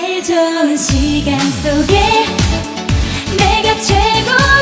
제일 좋은 시간 속에 내가 최고